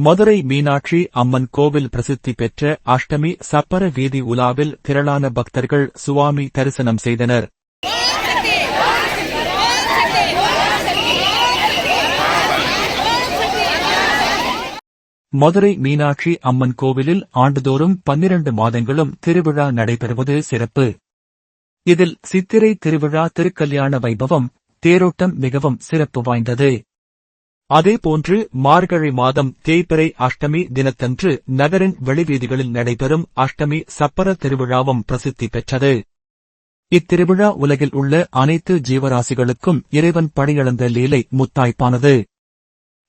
மதுரை மீனாட்சி அம்மன் கோவில் பிரசித்தி பெற்ற அஷ்டமி சப்பர வீதி உலாவில் திரளான பக்தர்கள் சுவாமி தரிசனம் செய்தனர். மதுரை மீனாட்சி அம்மன் கோவிலில் ஆண்டுதோறும் பன்னிரண்டு மாதங்களும் திருவிழா நடைபெறுவது சிறப்பு. இதில் சித்திரை திருவிழா திருக்கல்யாண வைபவம் தேரோட்டம் மிகவும் சிறப்பு வாய்ந்தது. அதேபோன்று மார்கழி மாதம் தேய்பிறை அஷ்டமி தினத்தன்று நகரின் வெளிவீதிகளில் நடைபெறும் அஷ்டமி சப்பர திருவிழாவும் பிரசித்தி பெற்றது. இத்திருவிழா உலகில் உள்ள அனைத்து ஜீவராசிகளுக்கும் இறைவன் பணியளந்த லீலை முத்தாய்ப்பானது.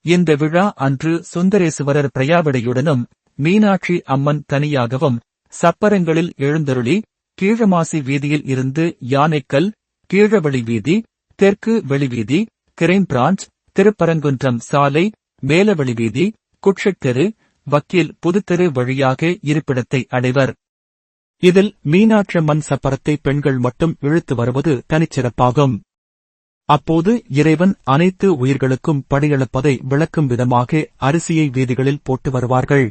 இந்த விழா அன்று சுந்தரேசுவரர் பிரயாவிடையுடனும் மீனாட்சி அம்மன் தனியாகவும் சப்பரங்களில் எழுந்தருளி கீழமாசி வீதியில் இருந்து யானைக்கல் கீழவழி வீதி தெற்கு வெளிவீதி கிரைம் பிரான்ச் திருப்பரங்குன்றம் சாலை மேலவழி வீதி குட்ஷெட்டெரு வக்கீல் புதுத்தெரு வழியாக இருப்பிடத்தை அடைவர். இதில் மீனாட்சம்மன் சப்பரத்தை பெண்கள் மட்டும் இழுத்து வருவது தனிச்சிறப்பாகும். அப்போது இறைவன் அனைத்து உயிர்களுக்கும் படியளப்பதை விளக்கும் விதமாக அரிசியை வீதிகளில் போட்டு வருவார்கள்.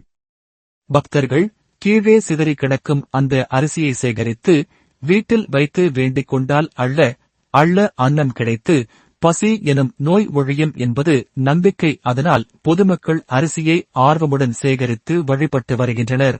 பக்தர்கள் கீழே சிதறி கிடக்கும் அந்த அரிசியை சேகரித்து வீட்டில் வைத்து வேண்டிக் கொண்டால் அள்ள அள்ள அன்னம் கிடைத்து பசி எனும் நோய் ஒழியும் என்பது நம்பிக்கை அதனால் பொதுமக்கள் அரிசியை ஆர்வமுடன் சேகரித்து வழிபட்டு வருகின்றனர்.